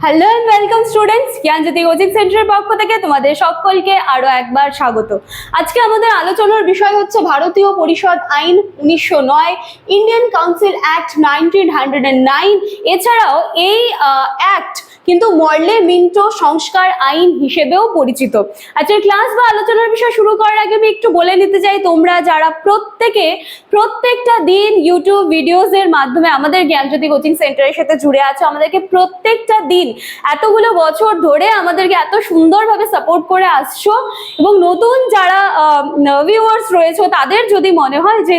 Hello and welcome students Gyanjyoti coaching সেন্টারের পক্ষ থেকে তোমাদের সকলকে আরও একবার স্বাগত। আজকে আমাদের আলোচনার বিষয় হচ্ছে ভারতীয় পরিষদ আইন উনিশশো নয় Indian council act nineteen hundred and nine এছাড়াও এই অ্যাক্ট কিন্তু মর্লে মিন্টো সংস্কার আইন হিসেবেও পরিচিত। আজকের ক্লাস বা আলোচনার বিষয় শুরু করার আগে আমি একটু বলে নিতে চাই, তোমরা যারা প্রত্যেকে, প্রত্যেকটা দিন ইউটিউব ভিডিওস এর মাধ্যমে আমাদের জ্ঞানজ্যোতি কোচিং সেন্টারের সাথে জুড়ে আছো, আমাদেরকে প্রত্যেকটা দিন এতগুলো বছর ধরে আমাদেরকে এত সুন্দরভাবে সাপোর্ট করে আসছো এবং নতুন যারা ভিউয়ার্স রয়েছে, তাদের যদি মনে হয় যে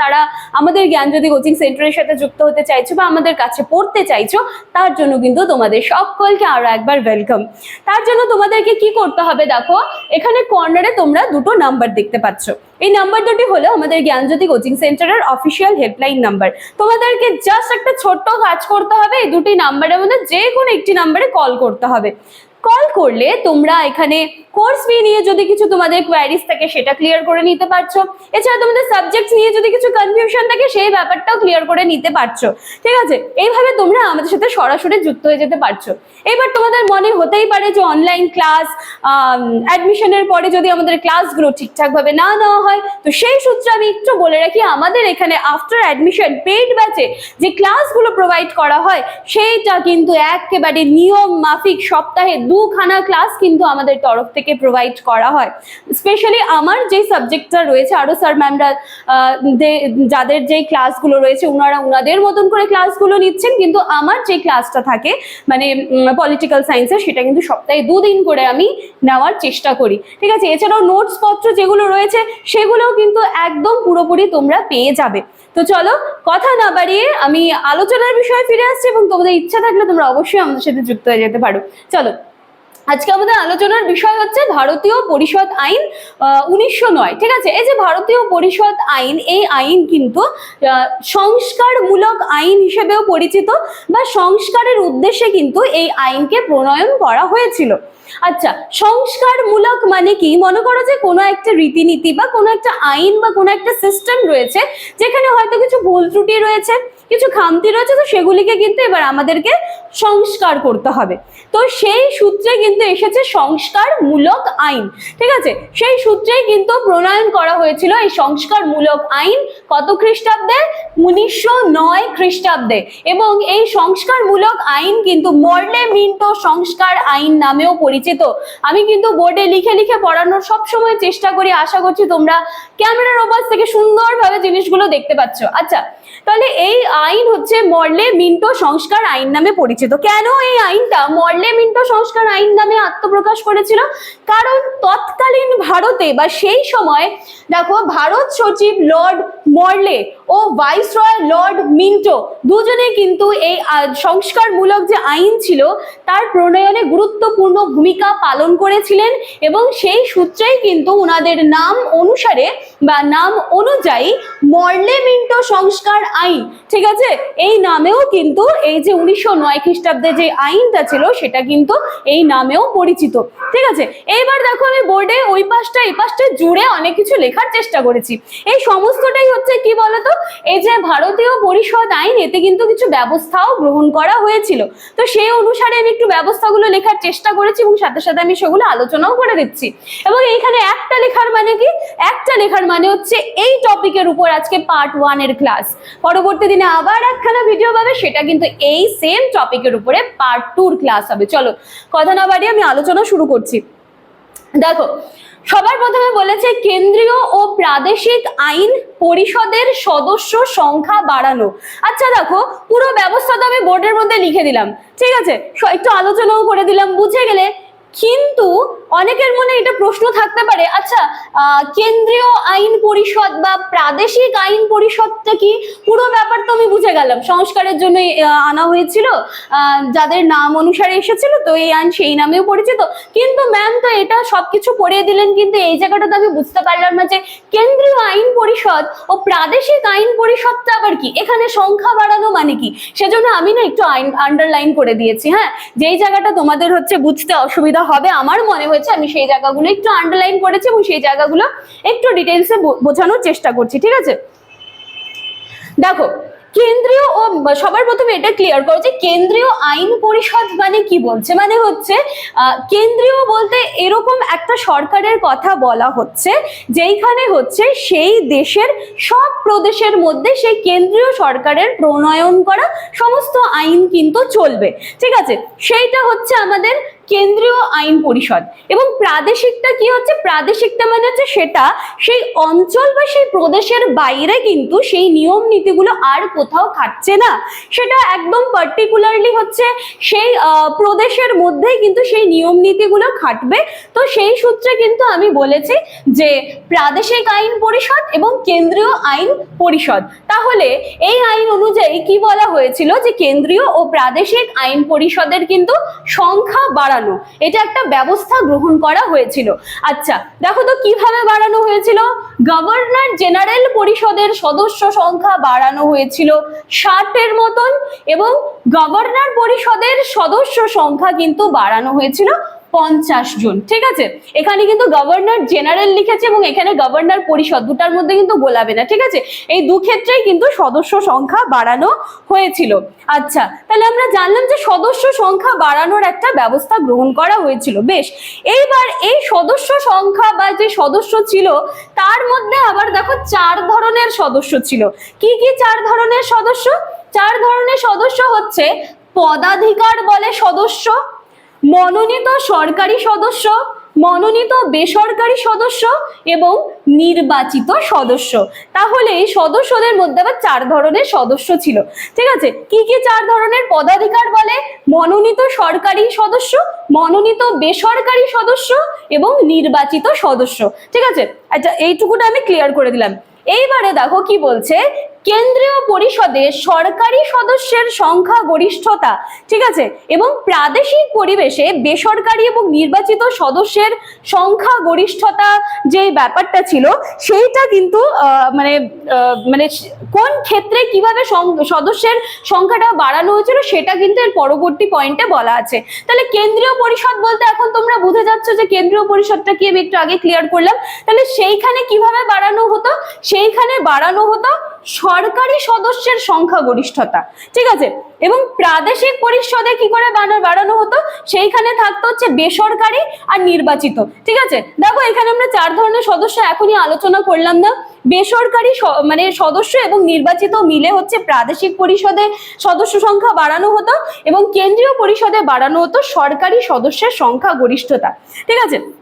তারা আমাদের জ্ঞানজ্যোতি কোচিং সেন্টারের সাথে যুক্ত হতে চাইছো বা আমাদের কাছে পড়তে চাইছো, তার জন্য কিন্তু তোমাদের সকলকে আরও একবার ওয়েলকাম তার জন্য তোমাদেরকে কি করতে হবে দেখো, এখানে কর্নারে তোমরা দুটো নাম্বার দেখতে পাচ্ছ। এই নাম্বার দুটি হলো আমাদের জ্ঞানজ্যোতি কোচিং সেন্টারের অফিসিয়াল হেল্পলাইন নাম্বার তোমাদেরকে জাস্ট একটা ছোট্ট কাজ করতে হবে, এই দুটি নাম্বারের মধ্যে যে কোনো একটি নাম্বারে কল করতে হবে। কল করলে তোমরা এখানে কোর্স ফি নিয়ে যদি কিছু তোমাদের কোয়ারিজ থাকে সেটা ক্লিয়ার করে নিতে পারছ। এছাড়া তোমাদের সাবজেক্ট নিয়ে যদি কিছু কনফিউশন থাকে সেই ব্যাপারটাও ক্লিয়ার করে নিতে পারছ। ঠিক আছে? এইভাবে তোমরা আমাদের সাথে সরাসরি যুক্ত হয়ে যেতে পারছ। এবার তোমাদের মনে হতেই পারে যে অনলাইন ক্লাস অ্যাডমিশনের পরে যদি আমাদের ক্লাসগুলো ঠিকঠাকভাবে না নেওয়া হয়, তো সেই সূত্রে আমি একটু বলে রাখি, আমাদের এখানে আফটার অ্যাডমিশন পেইড ব্যাচে যে ক্লাসগুলো প্রোভাইড করা হয়, সেইটা কিন্তু একেবারে নিয়ম মাফিক সপ্তাহে দুখানা ক্লাস কিন্তু আমাদের তরফ থেকে প্রোভাইড করা হয়। স্পেশালি আমার যে সাবজেক্টটা রয়েছে আরও স্যার ম্যামরা যাদের যেই ক্লাসগুলো রয়েছে ওনারা ওনাদের মতন করে ক্লাসগুলো নিচ্ছেন, কিন্তু আমার যে ক্লাসটা থাকে মানে পলিটিক্যাল সায়েন্সের সেটা কিন্তু সপ্তাহে দুদিন করে আমি নেওয়ার চেষ্টা করি। ঠিক আছে? এছাড়াও নোটস পত্র যেগুলো রয়েছে, সেগুলোও কিন্তু একদম পুরোপুরি তোমরা পেয়ে যাবে। তো চলো, কথা না বাড়িয়ে আমি আলোচনার বিষয়ে ফিরে আসছি, এবং তোমাদের ইচ্ছা থাকলে তোমরা অবশ্যই আমাদের সাথে যুক্ত হয়ে যেতে পারো। চলো। আজকে আমাদের আলোচনার বিষয় হচ্ছে ভারতীয় পরিষদ আইন উনিশশো নয়, ঠিক আছে? এই যে ভারতীয় পরিষদ আইন, এই আইন কিন্তু সংস্কারমূলক আইন হিসেবেও পরিচিত বা সংস্কারের উদ্দেশ্যে কিন্তু এই আইনকে প্রণয়ন করা হয়েছিল। আচ্ছা সংস্কারমূলক মানে কি? মনে করো যে কোনো একটা রীতিনীতি বা কোনো একটা আইন বা কোনো একটা সিস্টেম রয়েছে, যেখানে হয়তো কিছু ভুল ত্রুটি রয়েছে কিছু খামতি রয়েছে, তো সেগুলিকে কিন্তু এবার আমাদেরকে সংস্কার করতে হবে। তো সেই সূত্রে কিন্তু এসেছে সংস্কারমূলক আইন, ঠিক আছে? সেই সূত্রেই কিন্তু প্রণয়ন করা হয়েছিল এই সংস্কারমূলক আইন কত খ্রিস্টাব্দে? উনিশশো নয় খ্রিস্টাব্দে। এবং এই সংস্কারমূলক আইন কিন্তু মর্লে মিন্টো সংস্কার আইন নামেও পরিচিত। আমি কিন্তু বোর্ডে লিখে লিখে পড়ানোর সবসময় চেষ্টা করি, আশা করছি তোমরা ক্যামেরার ওপাশ থেকে সুন্দরভাবে জিনিসগুলো দেখতে পাচ্ছ। আচ্ছা তাহলে এই আইন হচ্ছে মর্লে মিন্টো সংস্কার আইন নামে পরিচিত। কেন এই আইনটা? মর্লে মিন্টো সংস্কার আইন নামে আত্মপ্রকাশ করেছিল। কারণ তৎকালীন ভারতে বা সেই সময়, দেখো, ভারত সচিব লর্ড মর্লে ও ভাইসরয় লর্ড মিন্টো। দুজনে কিন্তু এই সংস্কারমূলক যে আইন ছিল, তার প্রণয়নে গুরুত্বপূর্ণ ভূমিকা পালন করেছিলেন এবং সেই সূত্রেই কিন্তু ওনাদের নাম অনুসারে বা নাম অনুযায়ী মর্লে মিন্টো সংস্কার আইন। ঠিক আছে? এই নামেও কিন্তু এই যে উনিশশো নয় খ্রিস্টাব্দে যে আইনটা ছিল, সেটা কিন্তু এই নামেও পরিচিত। ঠিক আছে? এইবার দেখো আমি বোর্ডে ওই পাশটা, এই পাশটা জুড়ে অনেক কিছু লেখার চেষ্টা করেছি। এই সমস্তটাই হচ্ছে কি বলতো? এই যে ভারতীয় পরিষদ আইন, এতে কিন্তু কিছু ব্যবস্থাও গ্রহণ করা হয়েছিল। তো সেই অনুসারে আমি একটু ব্যবস্থাগুলো লেখার চেষ্টা করেছি এবং সাথে সাথে আমি সেগুলো আলোচনাও করে দিচ্ছি। এবং এইখানে একটা লেখার মানে কি? একটা লেখার মানে হচ্ছে এই টপিকের উপর আজকে পার্ট ওয়ানের ক্লাস পরবর্তী দিনে আবার একখানা ভিডিও পাবে, সেটা কিন্তু এই সেম টপিকের উপরে পার্ট টুর ক্লাস হবে। চলো, কথা না বাড়িয়ে আমি আলোচনা শুরু করছি। দেখো সবার প্রথমে বলেছে কেন্দ্রীয় ও প্রাদেশিক আইন পরিষদের সদস্য সংখ্যা বাড়ানো। আচ্ছা দেখো, পুরো ব্যবস্থা তো আমি বোর্ডের মধ্যে লিখে দিলাম। ঠিক আছে একটু আলোচনাও করে দিলাম। বুঝে গেলে কিন্তু অনেকের মনে এটা প্রশ্ন থাকতে পারে আচ্ছা কেন্দ্রীয় আইন পরিষদ বা প্রাদেশিক আইন পরিষদটা কি? পুরো ব্যাপার তো আমি বুঝে গেলাম। সংস্কারের জন্য আনা হয়েছিল যাদের নাম অনুসারে এসেছিল, তো এই আইন সেই নামেও পরিচিত। কিন্তু ম্যাম তো এটা সবকিছু পড়িয়ে দিলেন, কিন্তু এই জায়গাটা তো আমি বুঝতে পারলাম না যে কেন্দ্রীয় আইন পরিষদ ও প্রাদেশিক আইন পরিষদটা আবার কি? এখানে সংখ্যা বাড়ানো মানে কি? সেজন্য আমি না একটু আইন আন্ডারলাইন করে দিয়েছি হ্যাঁ? যেই জায়গাটা তোমাদের হচ্ছে বুঝতে অসুবিধা হবে, আমার মনে হয়েছে আমি সেই জায়গাগুলো একটু আন্ডারলাইন করেছি এবং সেই জায়গাগুলো একটু ডিটেলসে বোঝানোর চেষ্টা করছি, ঠিক আছে? দেখো, কেন্দ্রীয় ও সবার প্রথমে এটা ক্লিয়ার করো যে কেন্দ্রীয় আইন পরিষদ মানে কি বলছে? মানে হচ্ছে কেন্দ্রীয় বলতে এরকম একটা সরকারের কথা বলা হচ্ছে, যেইখানে হচ্ছে সেই দেশের সব প্রদেশের মধ্যে সেই কেন্দ্রীয় সরকারের প্রণয়ন করা সমস্ত আইন কিন্তু চলবে, ঠিক আছে? সেইটা হচ্ছে আমাদের কেন্দ্রীয় আইন পরিষদ। এবং প্রাদেশিকটা কি হচ্ছে? প্রাদেশিকটা মানে হচ্ছে সেটা সেই অঞ্চল বা সেই প্রদেশের বাইরে কিন্তু সেই নিয়ম নীতিগুলো আর কোথাও খাটছে না। সেটা একদম পার্টিকুলারলি হচ্ছে সেই প্রদেশের মধ্যেই কিন্তু সেই নিয়ম নীতিগুলো খাটবে। তো সেই সূত্রে কিন্তু আমি বলেছি যে প্রাদেশিক আইন পরিষদ এবং কেন্দ্রীয় আইন পরিষদ। তাহলে এই আইন অনুযায়ী কি বলা হয়েছিল যে কেন্দ্রীয় ও প্রাদেশিক আইন পরিষদের কিন্তু সংখ্যা বাড়ানো এটা একটা ব্যবস্থা গ্রহণ করা হয়েছিল। আচ্ছা দেখো তো কীভাবে বাড়ানো হয়েছিল? গভর্নর জেনারেল পরিষদের সদস্য সংখ্যা বাড়ানো হয়েছিল ষাটের মতন এবং গভর্নর পরিষদের সদস্য সংখ্যা কিন্তু বাড়ানো হয়েছিল পঞ্চাশ জন, ঠিক আছে? এখানে কিন্তু গভর্নর জেনারেল লিখেছে এবং এখানে গভর্নর পরিষদ, দুটার মধ্যে কিন্তু গোলাবে না, ঠিক আছে? এই দু ক্ষেত্রেই কিন্তু সদস্য সংখ্যা বাড়ানো হয়েছিল। আচ্ছা তাহলে আমরা জানলাম যে সদস্য সংখ্যা বাড়ানোর একটা ব্যবস্থা গ্রহণ করা হয়েছিল। বেশ, এইবার এই সদস্য সংখ্যা বা যে সদস্য ছিল, তার মধ্যে আবার দেখো চার ধরনের সদস্য ছিল। কি কি চার ধরনের সদস্য? চার ধরনের সদস্য হচ্ছে পদাধিকার বলে সদস্য মনোনীত সরকারি সদস্য, মনোনীত বেসরকারি সদস্য এবং নির্বাচিত সদস্য। তাহলে এই সদস্যদের মধ্যে আবার চার ধরনের সদস্য ছিল। ঠিক আছে? কি কি চার ধরনের পদাধিকার বলে? মনোনীত সরকারি সদস্য, মনোনীত বেসরকারি সদস্য এবং নির্বাচিত সদস্য। ঠিক আছে? আচ্ছা এইটুকুটা আমি ক্লিয়ার করে দিলাম। এইবারে দেখো কি বলছে? কেন্দ্রীয় পরিষদে সরকারি সদস্যের সংখ্যা গরিষ্ঠতা, ঠিক আছে? এবং প্রাদেশিক পরিবেশে বেসরকারি এবং নির্বাচিত সদস্যের সংখ্যা গরিষ্ঠতা যে ব্যাপারটা ছিল, সেইটা কিন্তু মানে মানে কোন ক্ষেত্রে কীভাবে সদস্যের সংখ্যাটা বাড়ানো হয়েছিল সেটা কিন্তু এর পরবর্তী পয়েন্টে বলা আছে। তাহলে কেন্দ্রীয় পরিষদ বলতে এখন তোমরা বুঝে যাচ্ছ যে কেন্দ্রীয় পরিষদটা কি আমি একটু আগে ক্লিয়ার করলাম। তাহলে সেইখানে কীভাবে বাড়ানো হতো? সেইখানে বাড়ানো হতো সরকারি সদস্যের সংখ্যা গরিষ্ঠতা। ঠিক আছে? এবং প্রাদেশিক পরিষদে কি করে বাড়ানো হতো? সেইখানে থাকতো হচ্ছে বেসরকারি আর নির্বাচিত। ঠিক আছে? দেখো, এখানে আমরা চার ধরনের সদস্য এখনই আলোচনা করলাম না। বেসরকারি মানে সদস্য এবং নির্বাচিত মিলে হচ্ছে প্রাদেশিক পরিষদে সদস্য সংখ্যা বাড়ানো হতো এবং কেন্দ্রীয় পরিষদে বাড়ানো হতো সরকারি সদস্যের সংখ্যা গরিষ্ঠতা। ঠিক আছে?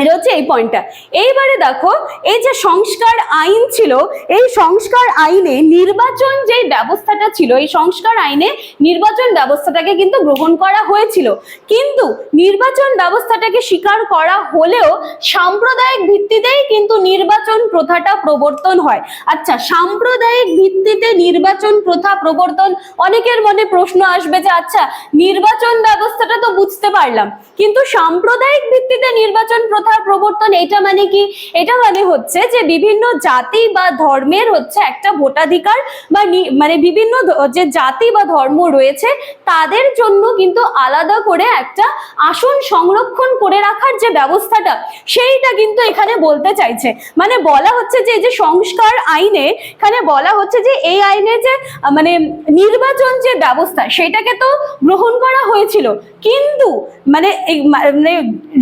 এটা হচ্ছে এই পয়েন্টটা এইবারে দেখো, এই যে সংস্কার আইন ছিল, এই সংস্কার আইনে নির্বাচন যে ব্যবস্থাটা ছিল, এই সংস্কার আইনে নির্বাচন ব্যবস্থাটাকে কিন্তু গ্রহণ করা হয়েছিল। কিন্তু নির্বাচন ব্যবস্থাটাকে স্বীকার করা হলেও সাম্প্রদায়িক ভিত্তিতেই কিন্তু নির্বাচন প্রথাটা প্রবর্তন হয়। আচ্ছা সাম্প্রদায়িক ভিত্তিতে নির্বাচন প্রথা প্রবর্তন, অনেকের মনে প্রশ্ন আসবে যে আচ্ছা নির্বাচন ব্যবস্থাটা তো বুঝতে পারলাম। কিন্তু সাম্প্রদায়িক ভিত্তিতে নির্বাচন প্রথার প্রবর্তন এটা মানে কি? এটা মানে হচ্ছে যে বিভিন্ন জাতি বা ধর্মের হচ্ছে একটা ভোটাধিকার বা মানে বিভিন্ন যে জাতি বা ধর্ম রয়েছে, তাদের জন্য কিন্তু আলাদা করে একটা আসন সংরক্ষণ করে রাখার যে ব্যবস্থাটা, সেইটা কিন্তু এখানে বলতে চাইছে। মানে বলা হচ্ছে যে, এই যে সংস্কার আইনে, এখানে বলা হচ্ছে যে, এই আইনে যে মানে নির্বাচন যে ব্যবস্থা, সেটাকে তো গ্রহণ করা হয়েছিল। কিন্তু মানে মানে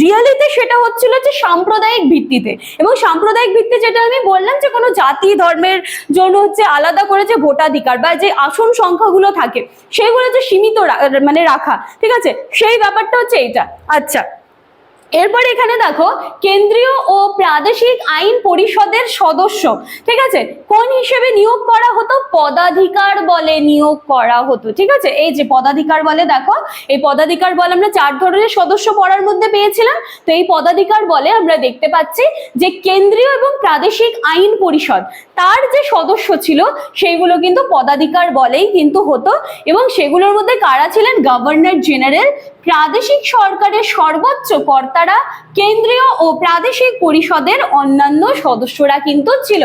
রিয়ালিতে সেটা হচ্ছিল যে সাম্প্রদায়িক ভিত্তিতে। এবং সাম্প্রদায়িক ভিত্তিতে যেটা আমি বললাম যে কোনো জাতি ধর্মের জন্য হচ্ছে আলাদা করে যে ভোটাধিকার বা যে আসন সংখ্যাগুলো থাকে, সেগুলো যে সীমিত মানে রাখা, ঠিক আছে? সেই ব্যাপারটা হচ্ছে এইটা। আচ্ছা এরপরে এখানে দেখো, কেন্দ্রীয় ও প্রাদেশিক আইন পরিষদের সদস্য, ঠিক আছে? কোন হিসেবে নিয়োগ করা হতো? পদাধিকার বলে নিয়োগ করা হতো, ঠিক আছে? এই যে পদাধিকার বলে দেখো, এই পদাধিকার বলে আমরা চার ধরনের সদস্য পড়ার মধ্যে পেয়েছিলাম। তো এই পদাধিকার বলে আমরা দেখতে পাচ্ছি যে কেন্দ্রীয় এবং প্রাদেশিক আইন পরিষদ, তার যে সদস্য ছিল সেগুলো কিন্তু পদাধিকার বলেই কিন্তু হতো। এবং সেগুলোর মধ্যে কারা ছিলেন? গভর্নর জেনারেল প্রাদেশিক সরকারের সর্বোচ্চ কর্তারা কেন্দ্রীয় ও প্রাদেশিক পরিষদের অন্যান্য সদস্যরা কিন্তু ছিল।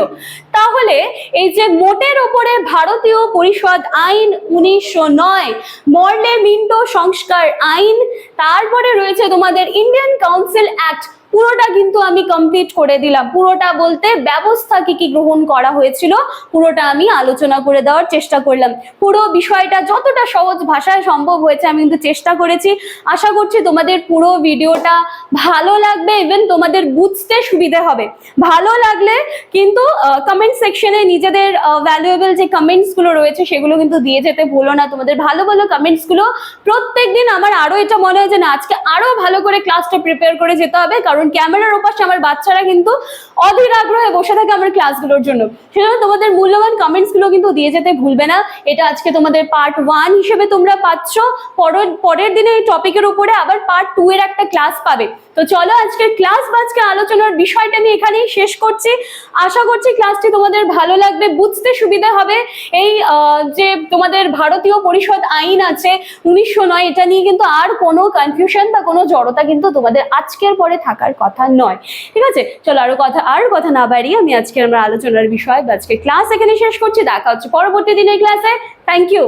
তাহলে এই যে মোটের ওপরে ভারতীয় পরিষদ আইন উনিশশো নয়, মর্লে মিন্টো সংস্কার আইন, তারপরে রয়েছে তোমাদের ইন্ডিয়ান কাউন্সিল অ্যাক্ট পুরোটা কিন্তু আমি কমপ্লিট করে দিলাম। পুরোটা বলতে ব্যবস্থা কি কি গ্রহণ করা হয়েছিল, পুরোটা আমি আলোচনা করে দেওয়ার চেষ্টা করলাম। পুরো বিষয়টা যতটা সহজ ভাষায় সম্ভব হয়েছে আমি কিন্তু চেষ্টা করেছি। আশা করছি তোমাদের পুরো ভিডিওটা ভালো লাগবে ইভেন তোমাদের বুঝতে সুবিধে হবে। ভালো লাগলে কিন্তু কমেন্ট সেকশনে নিজেদের ভ্যালুয়েবল যে কমেন্টসগুলো রয়েছে সেগুলো কিন্তু দিয়ে যেতে ভুলো না। তোমাদের ভালো ভালো কমেন্টসগুলো প্রত্যেক দিন আমার আরও এটা মনে হয় যে না, আজকে আরও ভালো করে ক্লাসটা প্রিপেয়ার করে যেতে হবে, কারণ ক্যামেরার ওপাশে আমার বাচ্চারা কিন্তু অধীর আগ্রহে বসে থাকে আমার ক্লাসগুলোর জন্য। সেজন্য তোমাদের মূল্যবান কমেন্টসগুলো কিন্তু দিয়ে যেতে ভুলবে না। এটা আজকে তোমাদের পার্ট ওয়ান হিসেবে তোমরা পাচ্ছ। পরের পরের দিনে এই টপিকের উপরে আবার পার্ট টু এর একটা ক্লাস পাবে। তো চলো আজকের ক্লাস বা আজকে আলোচনার বিষয়টা আমি এখানেই শেষ করছি। আশা করছি ক্লাসটি তোমাদের ভালো লাগবে, বুঝতে সুবিধা হবে। এই যে তোমাদের ভারতীয় পরিষদ আইন আছে উনিশশো নয়, এটা নিয়ে কিন্তু আর কোনো কনফিউশন বা কোনো জড়তা কিন্তু তোমাদের আজকের পরে থাকার কথা নয়। ঠিক আছে? চলো আরও কথা, আর কথা না বাড়িয়ে আমি আজকে আমার আলোচনার বিষয় বা আজকে ক্লাস এখানে শেষ করছি। দেখা হচ্ছে পরবর্তী দিনের ক্লাসে থ্যাংক ইউ